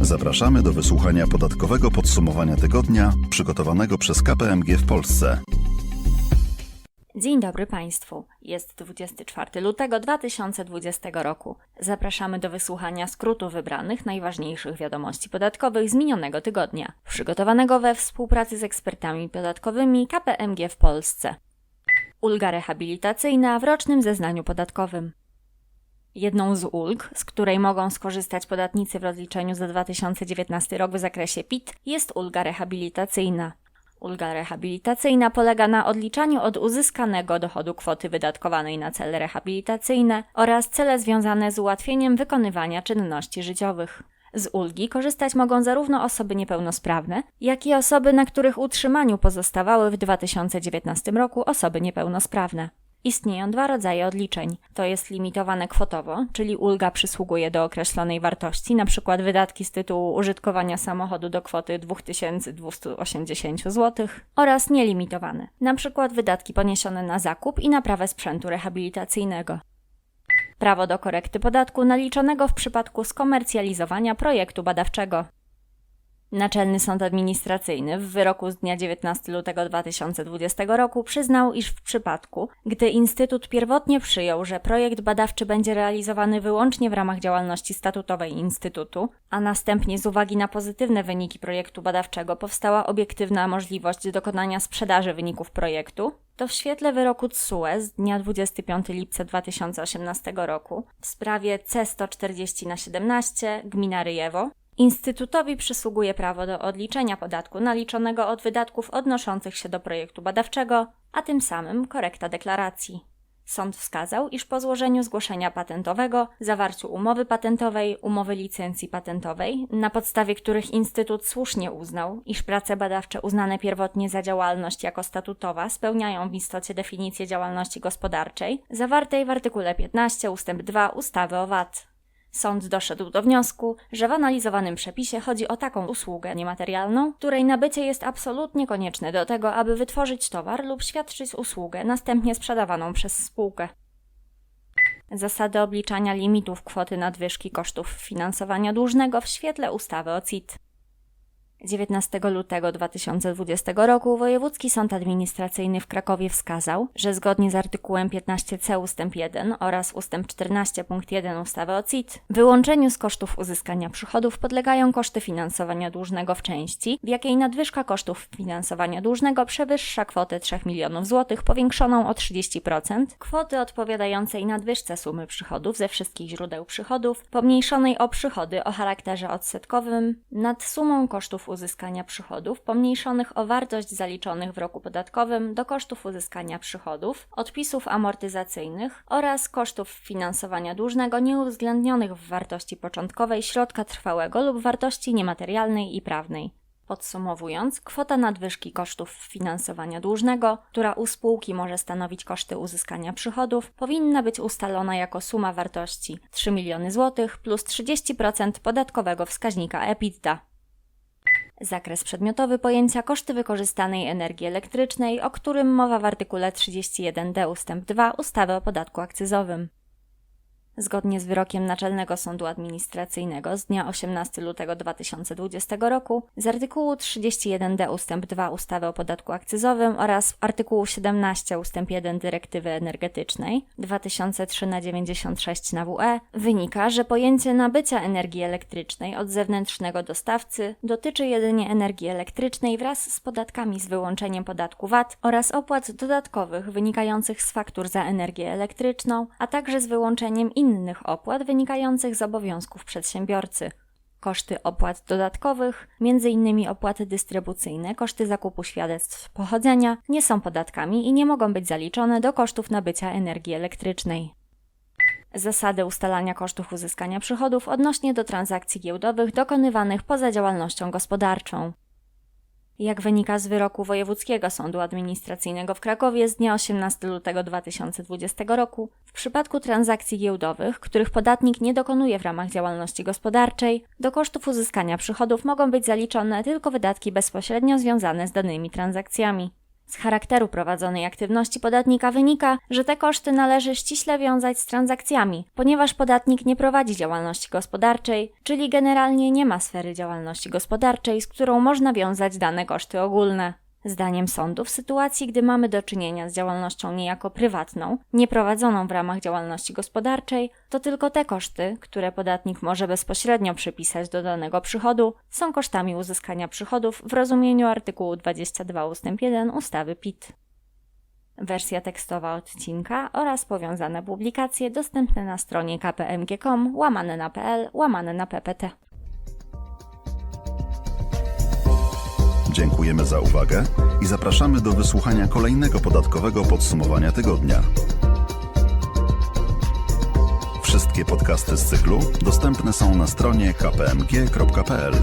Zapraszamy do wysłuchania podatkowego podsumowania tygodnia przygotowanego przez KPMG w Polsce. Dzień dobry Państwu. Jest 24 lutego 2020 roku. Zapraszamy do wysłuchania skrótu wybranych najważniejszych wiadomości podatkowych z minionego tygodnia, przygotowanego we współpracy z ekspertami podatkowymi KPMG w Polsce. Ulga rehabilitacyjna w rocznym zeznaniu podatkowym. Jedną z ulg, z której mogą skorzystać podatnicy w rozliczeniu za 2019 rok w zakresie PIT, jest ulga rehabilitacyjna. Ulga rehabilitacyjna polega na odliczaniu od uzyskanego dochodu kwoty wydatkowanej na cele rehabilitacyjne oraz cele związane z ułatwieniem wykonywania czynności życiowych. Z ulgi korzystać mogą zarówno osoby niepełnosprawne, jak i osoby, na których utrzymaniu pozostawały w 2019 roku osoby niepełnosprawne. Istnieją dwa rodzaje odliczeń. To jest limitowane kwotowo, czyli ulga przysługuje do określonej wartości, np. wydatki z tytułu użytkowania samochodu do kwoty 2280 zł, oraz nielimitowane, np. wydatki poniesione na zakup i naprawę sprzętu rehabilitacyjnego. Prawo do korekty podatku naliczonego w przypadku skomercjalizowania projektu badawczego. Naczelny Sąd Administracyjny w wyroku z dnia 19 lutego 2020 roku przyznał, iż w przypadku, gdy Instytut pierwotnie przyjął, że projekt badawczy będzie realizowany wyłącznie w ramach działalności statutowej Instytutu, a następnie z uwagi na pozytywne wyniki projektu badawczego powstała obiektywna możliwość dokonania sprzedaży wyników projektu, to w świetle wyroku TSUE z dnia 25 lipca 2018 roku w sprawie C140 na 17 gmina Ryjewo Instytutowi przysługuje prawo do odliczenia podatku naliczonego od wydatków odnoszących się do projektu badawczego, a tym samym korekta deklaracji. Sąd wskazał, iż po złożeniu zgłoszenia patentowego, zawarciu umowy patentowej, umowy licencji patentowej, na podstawie których Instytut słusznie uznał, iż prace badawcze uznane pierwotnie za działalność jako statutowa spełniają w istocie definicję działalności gospodarczej, zawartej w artykule 15 ust. 2 ustawy o VAT. Sąd doszedł do wniosku, że w analizowanym przepisie chodzi o taką usługę niematerialną, której nabycie jest absolutnie konieczne do tego, aby wytworzyć towar lub świadczyć usługę następnie sprzedawaną przez spółkę. Zasady obliczania limitów kwoty nadwyżki kosztów finansowania dłużnego w świetle ustawy o CIT. 19 lutego 2020 roku Wojewódzki Sąd Administracyjny w Krakowie wskazał, że zgodnie z artykułem 15c ust. 1 oraz ust. 14 punkt 1 ustawy o CIT, wyłączeniu z kosztów uzyskania przychodów podlegają koszty finansowania dłużnego w części, w jakiej nadwyżka kosztów finansowania dłużnego przewyższa kwotę 3 milionów złotych powiększoną o 30%, kwoty odpowiadającej nadwyżce sumy przychodów ze wszystkich źródeł przychodów, pomniejszonej o przychody o charakterze odsetkowym nad sumą kosztów uzyskania przychodów, pomniejszonych o wartość zaliczonych w roku podatkowym do kosztów uzyskania przychodów, odpisów amortyzacyjnych oraz kosztów finansowania dłużnego nieuwzględnionych w wartości początkowej środka trwałego lub wartości niematerialnej i prawnej. Podsumowując, kwota nadwyżki kosztów finansowania dłużnego, która u spółki może stanowić koszty uzyskania przychodów, powinna być ustalona jako suma wartości 3 miliony złotych plus 30% podatkowego wskaźnika EBITDA. Zakres przedmiotowy pojęcia koszty wykorzystanej energii elektrycznej, o którym mowa w artykule 31d ust. 2 ustawy o podatku akcyzowym. Zgodnie z wyrokiem Naczelnego Sądu Administracyjnego z dnia 18 lutego 2020 roku, z artykułu 31d ust. 2 ustawy o podatku akcyzowym oraz artykułu 17 ust. 1 Dyrektywy Energetycznej 2003 na 96 na WE wynika, że pojęcie nabycia energii elektrycznej od zewnętrznego dostawcy dotyczy jedynie energii elektrycznej wraz z podatkami z wyłączeniem podatku VAT oraz opłat dodatkowych wynikających z faktur za energię elektryczną, a także z wyłączeniem innych innych opłat wynikających z obowiązków przedsiębiorcy. Koszty opłat dodatkowych, m.in. opłaty dystrybucyjne, koszty zakupu świadectw pochodzenia, nie są podatkami i nie mogą być zaliczone do kosztów nabycia energii elektrycznej. Zasady ustalania kosztów uzyskania przychodów odnośnie do transakcji giełdowych dokonywanych poza działalnością gospodarczą. Jak wynika z wyroku Wojewódzkiego Sądu Administracyjnego w Krakowie z dnia 18 lutego 2020 roku, w przypadku transakcji giełdowych, których podatnik nie dokonuje w ramach działalności gospodarczej, do kosztów uzyskania przychodów mogą być zaliczone tylko wydatki bezpośrednio związane z danymi transakcjami. Z charakteru prowadzonej aktywności podatnika wynika, że te koszty należy ściśle wiązać z transakcjami, ponieważ podatnik nie prowadzi działalności gospodarczej, czyli generalnie nie ma sfery działalności gospodarczej, z którą można wiązać dane koszty ogólne. Zdaniem sądu, w sytuacji, gdy mamy do czynienia z działalnością niejako prywatną, nieprowadzoną w ramach działalności gospodarczej, to tylko te koszty, które podatnik może bezpośrednio przypisać do danego przychodu, są kosztami uzyskania przychodów w rozumieniu artykułu 22 ust. 1 ustawy PIT. Wersja tekstowa odcinka oraz powiązane publikacje dostępne na stronie kpmg.com łamane na pl łamane na ppt. Dziękujemy za uwagę i zapraszamy do wysłuchania kolejnego podatkowego podsumowania tygodnia. Wszystkie podcasty z cyklu dostępne są na stronie kpmg.pl.